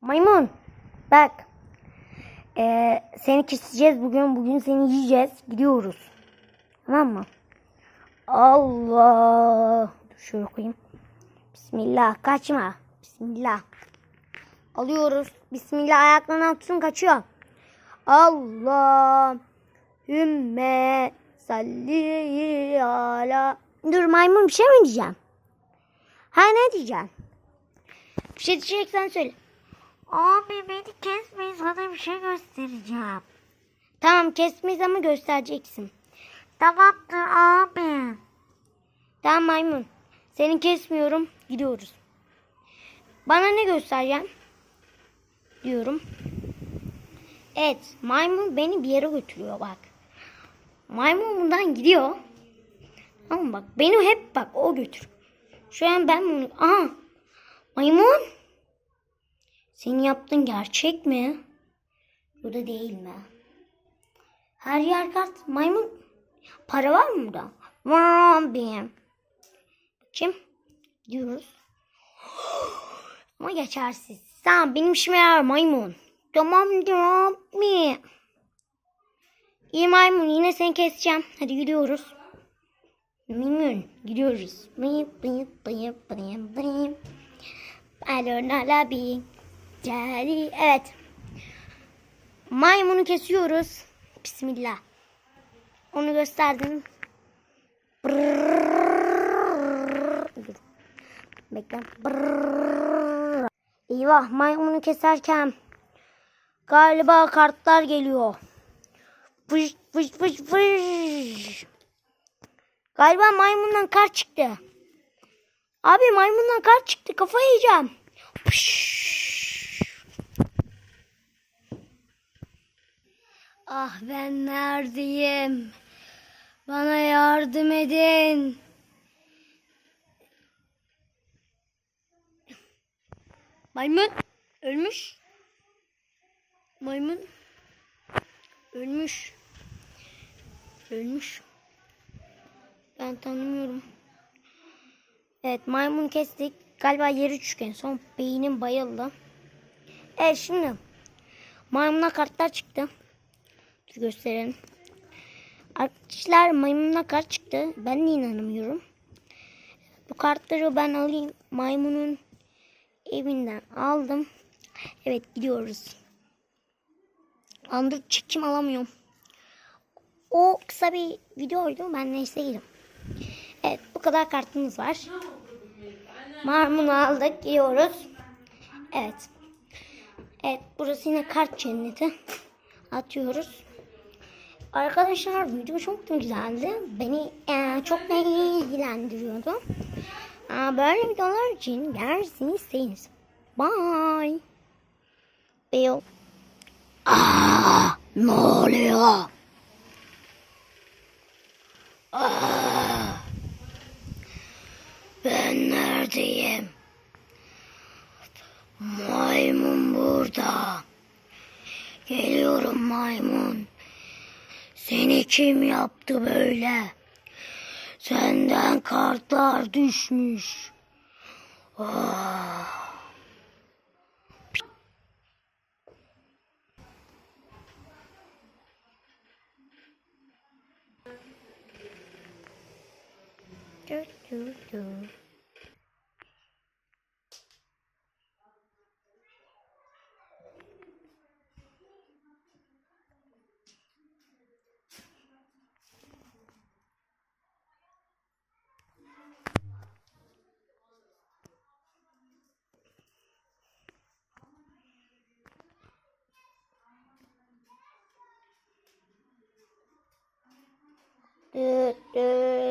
Maymun. Bak. Ee, seni keseceğiz bugün. Bugün seni yiyeceğiz. Gidiyoruz. Tamam mı? Allah. Dur şöyle koyayım. Bismillah. Kaçma. Bismillah. Alıyoruz. Bismillah. Ayaklarını tutun kaçıyor. Allah. Hümme salli ala. Dur maymun bir şey mi diyeceğim? Ha ne diyeceğim? Bir şey diyeceksen söyle. Abi beni kesmeyin sana bir şey göstereceğim. Tamam kesmeyiz ama göstereceksin. Tamamdır abi. Tamam maymun. Seni kesmiyorum. Gidiyoruz. Bana ne göstereceğim? Diyorum. Evet. Maymun beni bir yere götürüyor bak. Maymun bundan gidiyor. Ama bak beni hep bak o götür. Şu an ben bunu... Aha. Maymun. Senin yaptığın gerçek mi? Bu da değil mi? Her yer kart. Maymun. Para var mı burada? Var benim. Bakayım. Gidiyoruz. Ama geçersiz. Sen benim işime yarar maymun. Tamamdır abi. İyi maymun yine seni keseceğim. Hadi gidiyoruz. Maymun gidiyoruz. Bıyıp bıyıp bıyıp bıyıp bıyıp. Alona abi. Cari. Evet. Maymunu kesiyoruz. Bismillah. Onu gösterdim. Brrrr. Bekle. Brrrr. Eyvah maymunu keserken galiba kartlar geliyor. Fış fış fış fış. Galiba maymundan kart çıktı. Abi maymundan kart çıktı. Kafayı yiyeceğim. Pış. Ah ben neredeyim? Bana yardım edin. Maymun ölmüş. Maymun ölmüş. Ölmüş. Ben tanımıyorum. Evet maymun kestik. Galiba yer üçgen. Son beynim bayıldı. Evet şimdi maymuna kartlar çıktı. Gösterelim. Arkadaşlar maymununa kart çıktı. Ben de inanamıyorum. Bu kartları ben alayım. Maymunun evinden aldım. Evet gidiyoruz. Andır çekim alamıyorum. O kısa bir videoydu. Ben neyse gidiyorum. Evet bu kadar kartımız var. Maymun aldık. Gidiyoruz. Evet. Evet burası yine kart cenneti. Atıyoruz. Arkadaşlar video çok güzeldi. Beni eee, çok ilgilendiriyordu. Aa, böyle videolar için gelsin isteyiz. Bye. Bill. Aa, ne oluyor? Aa, ben neredeyim? Maymun burada. Geliyorum maymun. Seni kim yaptı böyle? Senden kartlar düşmüş. Ah. Du, du, du. do do.